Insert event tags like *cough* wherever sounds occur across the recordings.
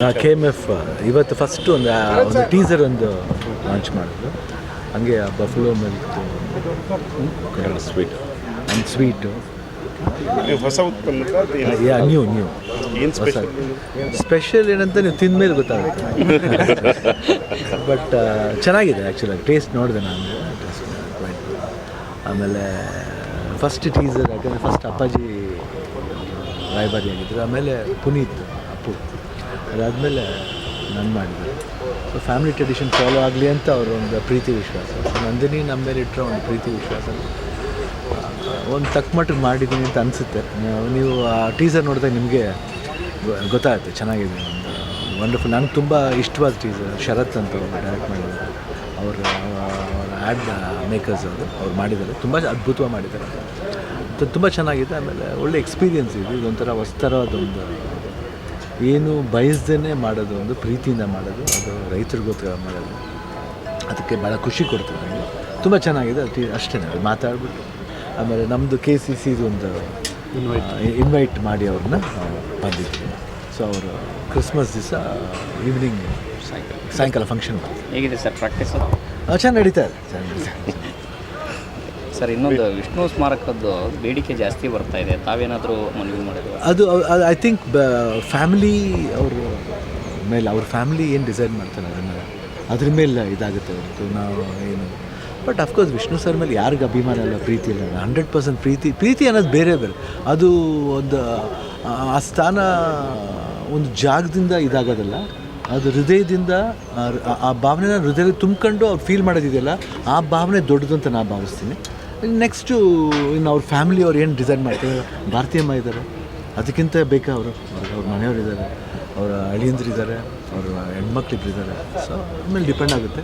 K M F ಇವತ್ತು first ಒಂದು ಒಂದು ಟೀಸರ್ ಒಂದು ಲಾಂಚ್ ಮಾಡಿದ್ರು. ಹಂಗೆ ಬಫಲೋ ಮಿಲ್ಕ್ ಸ್ವೀಟ್ ಒಂದು ಸ್ವೀಟು ಹೊಸ ಉತ್ಪನ್ನ ಯಾ ನ್ಯೂ ನ್ಯೂ ಏನು ಸ್ಪೆಷಲ್ ಸ್ಪೆಷಲ್ ಏನಂತ ನೀವು ತಿಂದಮೇಲೆ ಗೊತ್ತಾಗುತ್ತೆ. *laughs* ಬಟ್ ಚೆನ್ನಾಗಿದೆ ಆ್ಯಕ್ಚುಲಾಗಿ ಟೇಸ್ಟ್ ನೋಡಿದೆ ನಾನು. ಆಮೇಲೆ ಫಸ್ಟ್ ಟೀಸರ್ ಯಾಕಂದರೆ ಫಸ್ಟ್ ಅಪ್ಪಾಜಿ ರಾಯಬಾರಿ ಆಗಿದ್ದರು ಆಮೇಲೆ ಪುನೀತ್ ಅಪ್ಪು. ಅದಾದಮೇಲೆ ನಾನು ಮಾಡಿದೆ ಸೊ ಫ್ಯಾಮಿಲಿ ಟ್ರೆಡಿಷನ್ ಫಾಲೋ ಆಗಲಿ ಅಂತ ಅವರೊಂದು ಒಂದು ಪ್ರೀತಿ ವಿಶ್ವಾಸ. ಸೊ ನಂದಿನಿ ನಮ್ಮ ಮೇಲೆ ಇಟ್ಟರೆ ಒಂದು ಪ್ರೀತಿ ವಿಶ್ವಾಸ. ಒಂದು ತಕ್ಕ ಮಟ್ಟಿಗೆ ಮಾಡಿದ್ದೀನಿ ಅಂತ ಅನಿಸುತ್ತೆ. ನೀವು ಆ ಟೀಸರ್ ನೋಡಿದಾಗ ನಿಮಗೆ ಗೊತ್ತಾಗುತ್ತೆ ಚೆನ್ನಾಗಿದೆ ಒಂದು ವಂಡರ್ಫುಲ್ ನನಗೆ ತುಂಬ ಇಷ್ಟವಾದ ಟೀಸರ್ ಶರತ್ ಅಂತ ಡೈರೆಕ್ಟ್ ಮಾಡಿದ್ದಾರೆ. ಅವರು, ಅವರ ಆ್ಯಡ್ ಮೇಕರ್ಸ್ ಅವರು, ಅವ್ರು ಮಾಡಿದ್ದಾರೆ. ತುಂಬ ಅದ್ಭುತವಾಗಿ ಮಾಡಿದ್ದಾರೆ. ತುಂಬ ಚೆನ್ನಾಗಿದೆ. ಆಮೇಲೆ ಒಳ್ಳೆ ಎಕ್ಸ್ಪೀರಿಯನ್ಸ್ ಇದು. ಇದೊಂಥರ ಹೊಸ ಒಂದು ಏನು ಬಯಸ್ದೇ ಮಾಡೋದು ಒಂದು ಪ್ರೀತಿಯಿಂದ ಮಾಡೋದು ಅದು ರೈತರಿಗೋಸ್ಕರ ಮಾಡೋದು ಅದಕ್ಕೆ ಭಾಳ ಖುಷಿ ಕೊಡ್ತದೆ ನನಗೆ. ತುಂಬ ಚೆನ್ನಾಗಿದೆ ಅದು ಅಷ್ಟೇ ಮಾತಾಡ್ಬಿಟ್ಟು. ಆಮೇಲೆ ನಮ್ಮದು ಕೆ ಸಿ ಸಿದು ಒಂದು ಇನ್ವೈಟ್ ಇನ್ವೈಟ್ ಮಾಡಿ ಅವ್ರನ್ನ ಬಂದಿದ್ವಿ. ಸೊ ಅವರು ಕ್ರಿಸ್ಮಸ್ ದಿವಸ ಈವ್ನಿಂಗ್ ಸಾಯಂಕಾಲ ಫಂಕ್ಷನ್ ಹೇಗಿದೆ ಸರ್ ಪ್ರಾಕ್ಟೀಸ್ ಚೆನ್ನಾಗಿ ನಡೀತಾ ಇದೆ. ಚೆನ್ನಾಗಿ ನಡೀತಾ ಇದೆ. ಸರ್, ಇನ್ನೊಂದು ವಿಷ್ಣು ಸ್ಮಾರಕದ್ದು ಬೇಡಿಕೆ ಜಾಸ್ತಿ ಬರ್ತಾ ಇದೆ. ತಾವೇನಾದರೂ ಮನವಿ ಮಾಡಿದ್ರು? ಅದು ಐ ಥಿಂಕ್ ಫ್ಯಾಮಿಲಿ ಅವರು ಮೇಲೆ, ಅವ್ರ ಫ್ಯಾಮಿಲಿ ಏನು ಡಿಸೈಡ್ ಮಾಡ್ತಾರೆ ಅದನ್ನು? ಅದ್ರ ಮೇಲೆ ಇದಾಗುತ್ತೆ ಹೊರತು, ನಾವು ಏನು? ಬಟ್ ಅಫ್ಕೋರ್ಸ್ ವಿಷ್ಣು ಸರ್ ಮೇಲೆ ಯಾರಿಗೆ ಅಭಿಮಾನ ಇಲ್ಲ, ಪ್ರೀತಿ ಇಲ್ಲ. ಹಂಡ್ರೆಡ್ ಪರ್ಸೆಂಟ್ ಪ್ರೀತಿ ಪ್ರೀತಿ ಅನ್ನೋದು ಬೇರೆ ಬೇರೆ. ಅದು ಒಂದು, ಆ- ಸ್ಥಾನ ಒಂದು ಜಾಗದಿಂದ ಇದಾಗೋದಲ್ಲ. ಅದು ಹೃದಯದಿಂದ, ಆ ಭಾವನೆನ ಹೃದಯದಲ್ಲಿ ತುಂಬಿಕೊಂಡು ಅವ್ರು ಫೀಲ್ ಮಾಡೋದಿದೆಯಲ್ಲ, ಆ ಭಾವನೆ ದೊಡ್ಡದು ಅಂತ ನಾನು ಭಾವಿಸ್ತೀನಿ. ನೆಕ್ಸ್ಟು ಇನ್ನು ಅವ್ರ ಫ್ಯಾಮಿಲಿ ಅವ್ರು ಏನು ಡಿಸೈಡ್ ಮಾಡ್ತಾರೆ? ಭಾರತೀಯಮ್ಮ ಇದ್ದಾರೆ. ಅದಕ್ಕಿಂತ ಬೇಕಾ ಅವರು? ಅವ್ರ ಮನೆಯವರು ಇದ್ದಾರೆ. ಅವರ ಅಳಿಯಂದ್ರಿದ್ದಾರೆ ಅವರ ಹೆಣ್ಮಕ್ಳಿಬ್ರು ಇದ್ದಾರೆ. ಸೊ ಆಮೇಲೆ ಡಿಪೆಂಡ್ ಆಗುತ್ತೆ.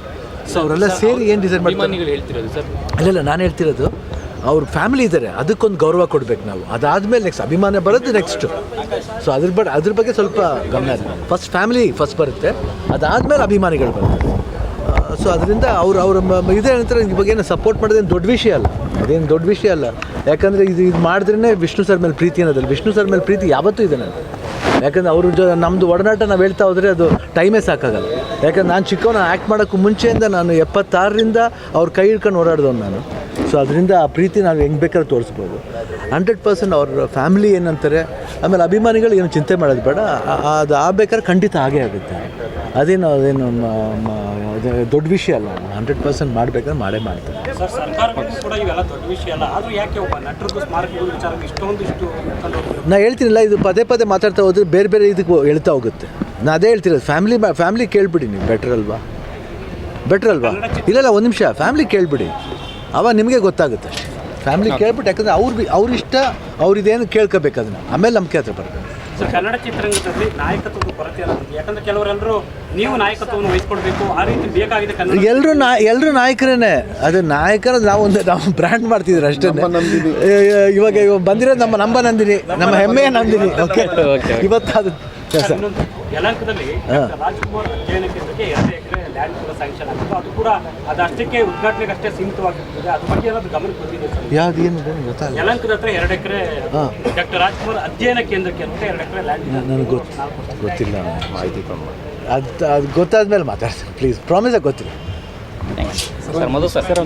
ಸೊ ಅವರೆಲ್ಲ ಸೇರಿ ಏನು ಡಿಸೈಡ್ ಮಾಡ್ತಾರೆ? ಹೇಳ್ತಿರೋದು ಸರ್ ಅಲ್ಲ ನಾನು ಹೇಳ್ತಿರೋದು ಅವ್ರ ಫ್ಯಾಮಿಲಿ ಇದ್ದಾರೆ. ಅದಕ್ಕೊಂದು ಗೌರವ ಕೊಡಬೇಕು ನಾವು. ಅದಾದಮೇಲೆ ನೆಕ್ಸ್ಟ್ ಅಭಿಮಾನ ಬರೋದು ನೆಕ್ಸ್ಟು ಸೊ ಅದ್ರ ಬಡ ಅದ್ರ ಬಗ್ಗೆ ಸ್ವಲ್ಪ ಗಮನ ಫಸ್ಟ್ ಫ್ಯಾಮಿಲಿ ಫಸ್ಟ್ ಬರುತ್ತೆ. ಅದಾದಮೇಲೆ ಅಭಿಮಾನಿಗಳು ಬರ್ತಾರೆ ಸೊ ಅದರಿಂದ ಅವ್ರು ಅವ್ರ ಇದೇ ಏನಂತಾರೆ ಈ ಬಗ್ಗೆ ಏನು ಸಪೋರ್ಟ್ ಮಾಡೋದೇನು ದೊಡ್ಡ ವಿಷಯ ಅಲ್ಲ. ಅದೇನು ದೊಡ್ಡ ವಿಷಯ ಅಲ್ಲ. ಯಾಕಂದರೆ ಇದು ಇದು ಮಾಡಿದ್ರೇ ವಿಷ್ಣು ಸರ್ ಮೇಲೆ ಪ್ರೀತಿ ಅನ್ನೋದಲ್ಲ. ವಿಷ್ಣು ಸರ್ ಮೇಲೆ ಪ್ರೀತಿ ಯಾವತ್ತೂ ಇದೆ ನಾನು ಯಾಕಂದ್ರೆ ಅವ್ರ ಜೊ ನಮ್ಮದು ಒಡನಾಟ ನಾವು ಹೇಳ್ತಾ ಹೋದರೆ ಅದು ಟೈಮೇ ಸಾಕಾಗಲ್ಲ. ಯಾಕಂದ್ರೆ ನಾನು ಚಿಕ್ಕವನ ಆ್ಯಕ್ಟ್ ಮಾಡೋಕ್ಕೂ ಮುಂಚೆಯಿಂದ ನಾನು ಎಪ್ಪತ್ತಾರರಿಂದ ಅವ್ರ ಕೈ ಹಿಡ್ಕೊಂಡು ಓಡಾಡ್ದವ್ನು ನಾನು. ಸೊ ಅದರಿಂದ ಆ ಪ್ರೀತಿ ನಾವು ಹೆಂಗೆ ಬೇಕಾದ್ರೂ ತೋರಿಸ್ಬೋದು. ಹಂಡ್ರೆಡ್ ಪರ್ಸೆಂಟ್ ಅವ್ರ ಫ್ಯಾಮಿಲಿ ಏನಂತಾರೆ ಆಮೇಲೆ ಅಭಿಮಾನಿಗಳು ಏನು ಚಿಂತೆ ಮಾಡೋದು ಬೇಡ. ಅದು ಆಗ್ಬೇಕಾದ್ರೆ ಖಂಡಿತ ಆಗೇ ಆಗುತ್ತೆ. ಅದೇನು ಅದೇನು ದೊಡ್ಡ ವಿಷಯ ಅಲ್ಲ ಹಂಡ್ರೆಡ್ ಪರ್ಸೆಂಟ್ ಮಾಡಬೇಕಾದ್ರೆ ಮಾಡೇ ಮಾಡ್ತಾರೆ. ನಾ ಹೇಳ್ತೀನಿಲ್ಲ ಇದು ಪದೇ ಪದೇ ಮಾತಾಡ್ತಾ ಹೋದ್ರೆ ಬೇರೆ ಬೇರೆ ಇದಕ್ಕೆ ಹೇಳ್ತಾ ಹೋಗುತ್ತೆ. ನಾ ಅದೇ ಹೇಳ್ತಿರೋದು ಫ್ಯಾಮಿಲಿ ಫ್ಯಾಮಿಲಿ ಕೇಳ್ಬಿಡಿ ನೀವು. ಬೆಟ್ರ್ ಅಲ್ವಾ? ಬೆಟ್ರ್ ಅಲ್ವಾ? ಇಲ್ಲ ಒಂದು ನಿಮಿಷ. ಫ್ಯಾಮಿಲಿ ಕೇಳ್ಬಿಡಿ. ಅವಾಗ ನಿಮಗೆ ಗೊತ್ತಾಗುತ್ತೆ. ಫ್ಯಾಮಿಲಿ ಕೇಳ್ಬಿಟ್ಟು ಯಾಕಂದರೆ ಅವ್ರು ಬಿ ಅವ್ರ ಇಷ್ಟ ಅವ್ರಿದೇನು ಕೇಳ್ಕೋಬೇಕು ಅದನ್ನು. ಆಮೇಲೆ ನಂಬಿಕೆ ಹತ್ರ ಬರ್ಬೇಕು ಸರ್ ಕನ್ನಡ ಚಿತ್ರರಂಗದಲ್ಲಿ ನಾಯಕತ್ವದ ಕೊರತೆ ಅನ್ನೋದು ಯಾಕಂದ್ರೆ ಕೆಲವರೆಲ್ಲರೂ ನೀವು ನಾಯಕತ್ವವನ್ನು ವಹಿಸ್ಕೊಳ್ಬೇಕು ಆ ರೀತಿ ಬೇಕಾಗಿದೆ ಕನ್ನಡ ಎಲ್ಲರೂ ನಾ ಎಲ್ಲರೂ ನಾಯಕರೇನೆ. ಅದು ನಾಯಕರ ನಾವು ಒಂದು ನಾವು ಬ್ರ್ಯಾಂಡ್ ಮಾಡ್ತಿದ್ರು ಅಷ್ಟೇ. ಇವಾಗ ಇವಾಗ ಬಂದಿರೋದು ನಮ್ಮ ನಂಬ ನಂದಿನಿ. ನಮ್ಮ ಹೆಮ್ಮೆಯ ನಂದಿನಿ. ಓಕೆ ಇವತ್ತು ಅದು ಯಲಂಕದಲ್ಲಿ ರಾಜ್ಕುಮಾರ್ ಅಧ್ಯಯನ ಕೇಂದ್ರಕ್ಕೆ ಎರಡು ಎಕರೆ ಲ್ಯಾಂಡ್ ಕೂಡ ಸ್ಯಾಂಕ್ಷನ್ ಆಗಿತ್ತು. ಅದು ಕೂಡ ಅದಷ್ಟಕ್ಕೆ ಉದ್ಘಾಟನೆಗೆ ಅಷ್ಟೇ ಸೀಮಿತವಾಗಿರ್ತದೆ. ಅದ್ರ ಬಗ್ಗೆ ಏನಾದ್ರು ಗಮನಕ್ಕೆ ಬಂದಿದೆ ಸರ್? ಯಾವ್ದು ಏನು ಗೊತ್ತಾಗಲ್ಲ ಯಲಹಂಕದ ಹತ್ರ ಎರಡು ಎಕರೆ ಹಾ. ಡಾಕ್ಟರ್ ರಾಜ್ಕುಮಾರ್ ಅಧ್ಯಯನ ಕೇಂದ್ರಕ್ಕೆ ಅಂತ ಎರಡು ಎಕರೆ ಲ್ಯಾಂಡ್ ನನಗೆ ಗೊತ್ತು ಗೊತ್ತಿಲ್ಲ ಅದು ಅದು ಗೊತ್ತಾದ್ಮೇಲೆ ಮಾತಾಡ್ತೀನಿ. ಪ್ಲೀಸ್ ಪ್ರಾಮಿಸ್ ಗೊತ್ತಿಲ್ಲ. ಸರ್ ಮಧು ಸರ್ ಸರ್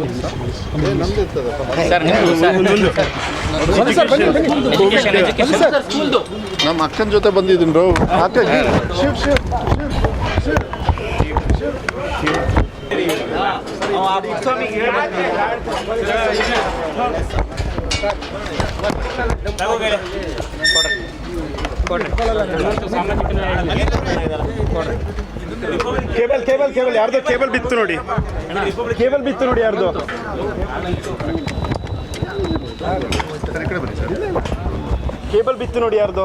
ನಮ್ಮ ಅಕ್ಕನ ಜೊತೆ ಬಂದಿದ್ದೀನಿ ಕೇಬಲ್ ಕೇಬಲ್ ಕೇಬಲ್, ಯಾರ್ದೋ ಕೇಬಲ್ ಬಿತ್ತು ನೋಡಿ. ಕೇಬಲ್ ಬಿತ್ತು ನೋಡಿ ಯಾರ್ದು. ಕೇಬಲ್ ಬಿತ್ತು ನೋಡಿ ಯಾರ್ದು.